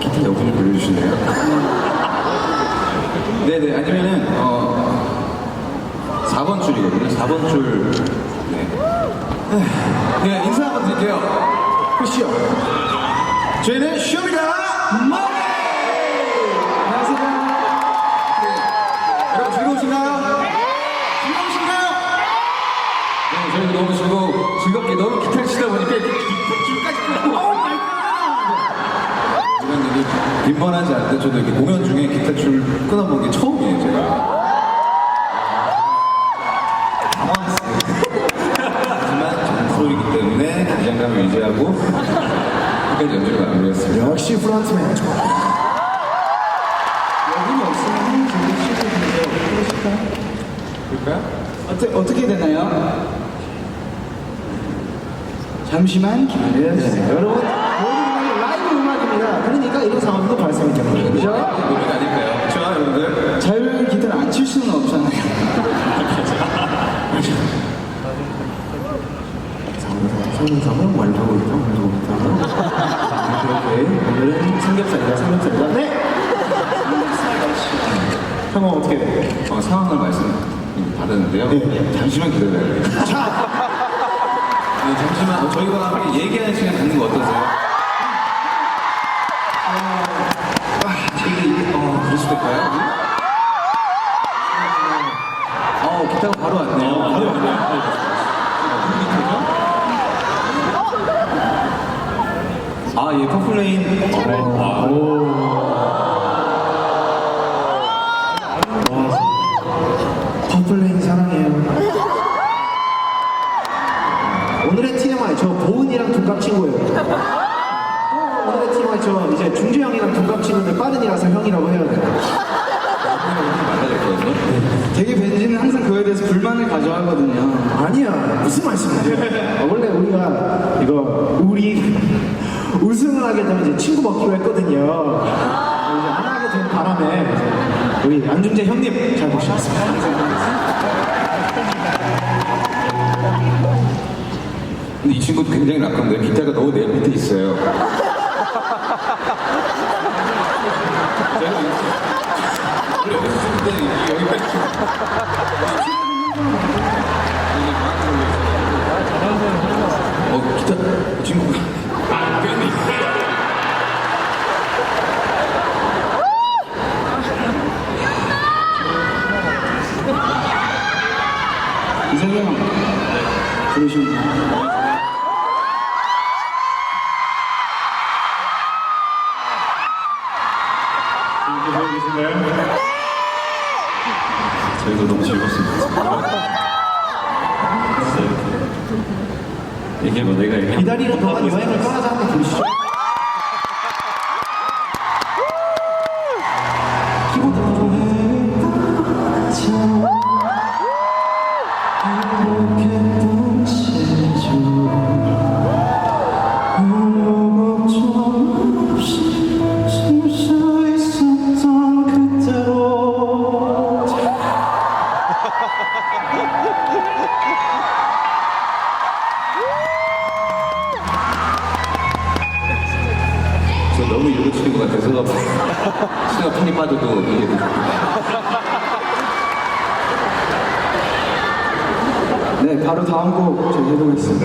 기타 여분을 불러주시네요. 네네, 아니면은, 어, 4번 줄이거든요. 4번 줄. 네. 네, 인사 한번 드릴게요. 보시죠. 저희는 쇼입니다! 네. 네, 너무 즐거워, 즐겁게 너무 기타를 치다 보니까 빈번하지 않은데 저도 이렇게 공연 중에 기타 줄 끊어본 게 처음이에요, 제가. 당황했어요. 하지만 정소이기 때문에 긴장감을 유지하고 끝까지 연주를 마무리했습니다. 역시 프런트맨. 여분이 없으면 저기 쉬고? 그럴까요? 어떻게, 어떻게 되나요? 잠시만 기다려주세요. 여러분, 이런 상황도 발생이 됩니다. 그죠? 노래가 아닐까요? 그렇죠, 여러분들? 자유를 기타를 안 칠 수는 없잖아요. 성능성은 완료부터 완료부터 그렇게 오늘은 삼겹살이다 삼겹살이다 네! 상황 어떻게 돼? 어, 상황을 말씀 받았는데요. 네. 잠시만 기다려야 돼요. 자! 네, 잠시만 어, 저희가 함께 얘기하는 시간 갖는 거 어떠세요? 아, 이게, 어, 그럴 수도 있을까요? 어, 기타가 바로 왔네요. 바로 왔네요. 아, 예, 퍼플레인. 어, 퍼플레인 사랑해요 오늘의 TMI 저 보은이랑 동갑 친구예요 어, 오늘의 TMI 저 이제 중주 형이랑 동갑 친구인데 빠른 이라서 형이라고 해야 돼요 만나졌거든요. 되게 벤지는 항상 그거에 대해서 불만을 가져하거든요. 아니야, 무슨 말씀이세요? 어, 원래 우리가 이거 우리 우승을 하게 되면 이제 친구 먹기로 했거든요. 이제 안 하게 된 바람에 우리 안중재 형님 잘 모시겠습니다. 근데 이 친구도 굉장히 락한데 기타가 너무 내 밑에 있어요. 우리 어렸을 때 여기까지 어 기타 이 친구가 꽤 있어요. 이성형 부르십니 저희도 너무 즐겁습니다. 이게 뭐 내가 이렇게 기다리는 동안 여행을 떠나자 한번 부르시죠. 키보드 저 너무 치는 것 같아서 시간 편히 빠져도 이게 네, 바로 다음 곡 저희 해보겠습니다.